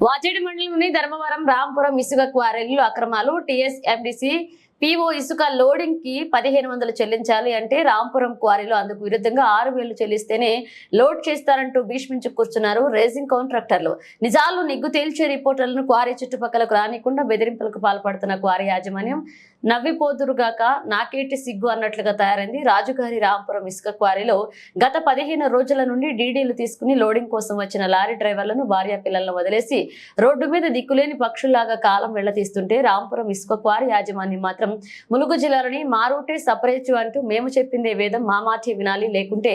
వాచేడి మండలంలోని ధర్మవరం రాంపురం ఇసుక క్వారీలు అక్రమాలు టీఎస్ఎండిసి పీఓ ఇసుక లోడింగ్కి పదిహేను వందలు చెల్లించాలి అంటే రాంపురం క్వారీలో అందుకు విరుద్ధంగా ఆరు వేలు చెల్లిస్తేనే లోడ్ చేస్తారంటూ భీష్మించి కూర్చున్నారు రేసింగ్ కాంట్రాక్టర్లు. నిజాలు నిగ్గు తేల్చే రిపోర్టర్లను క్వారీ చుట్టుపక్కలకు రానికుండా బెదిరింపులకు పాల్పడుతున్న క్వారీ యాజమాన్యం నవ్విపోదురుగాక నాకేటి సిగ్గు అన్నట్లుగా తయారైంది. రాజుగారి రాంపురం ఇసుక క్వారీలో గత పదిహేను రోజుల నుండి డీడీలు తీసుకుని లోడింగ్ కోసం వచ్చిన లారీ డ్రైవర్లను భార్య పిల్లలను వదిలేసి రోడ్డు మీద దిక్కులేని పక్షుల్లాగా కాలం వెళ్ళతీస్తుంటే రాంపురం ఇసుక క్వారీ యాజమాన్యం మాత్రం ములుగు జిల్లాలోని మా సపరేచు అంటూ మేము చెప్పిందే వేదం మా మాటే వినాలి. లేకుంటే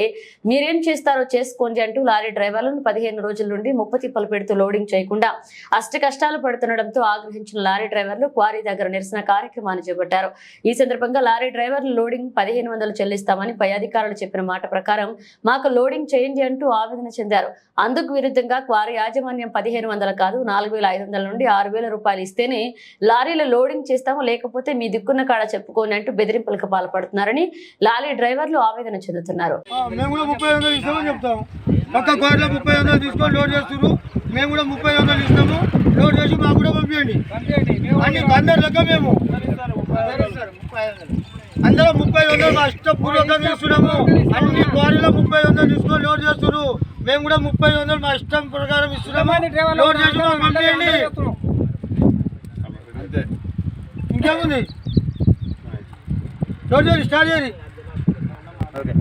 మీరేం చేస్తారో చేసుకోండి అంటూ లారీ డ్రైవర్లను పదిహేను రోజుల నుండి ముప్ప తిప్పలు పెడుతూ లోడింగ్ చేయకుండా అష్ట కష్టాలు పడుతుండడంతో ఆగ్రహించిన లారీ డ్రైవర్లు క్వారీ దగ్గర నిరసన కార్యక్రమాన్ని చేపట్టారు. ఈ సందర్భంగా లారీ డ్రైవర్లు లోడింగ్ పదిహేను వందలు చెల్లిస్తామని పై అధికారులు చెప్పిన మాట ప్రకారం మాకు లోడింగ్ చేయండి అంటూ ఆవేదన చెందారు. అందుకు విరుద్ధంగా క్వారీ యాజమాన్యం పదిహేను వందలు కాదు నాలుగు వేల ఐదు వందల నుండి ఆరు వేల రూపాయలు ఇస్తేనే లారీలో లోడింగ్ చేస్తాము లేకపోతే మీ దిక్కున్న కాడ చెప్పుకోని అంటూ బెదిరింపులకు పాల్పడుతున్నారని లారీ డ్రైవర్లు ఆవేదన చెందుతున్నారు. ఆ, మేము కూడా ముప్పై వందలు లోడ్ కూడా ముప్పై వందలు ఇస్తాము. లోడ్ చేసి మాకు కూడా పంపించండి అన్ని అందరు లెక్క మేము. అందరూ ముప్పై వందలు మా ఇష్టపూర్వకంగా ఇస్తున్నాము అన్ని క్వారీలో ముప్పై వందలు తీసుకొని లోడ్ చేస్తున్నారు. మేము కూడా ముప్పై వందలు మా ఇష్టం ప్రకారం ఇస్తున్నాము. లోడ్ చేసి మాకు పంపించండి ఇంకేముంది? స్టార్ట్ చేయండి ఓకే.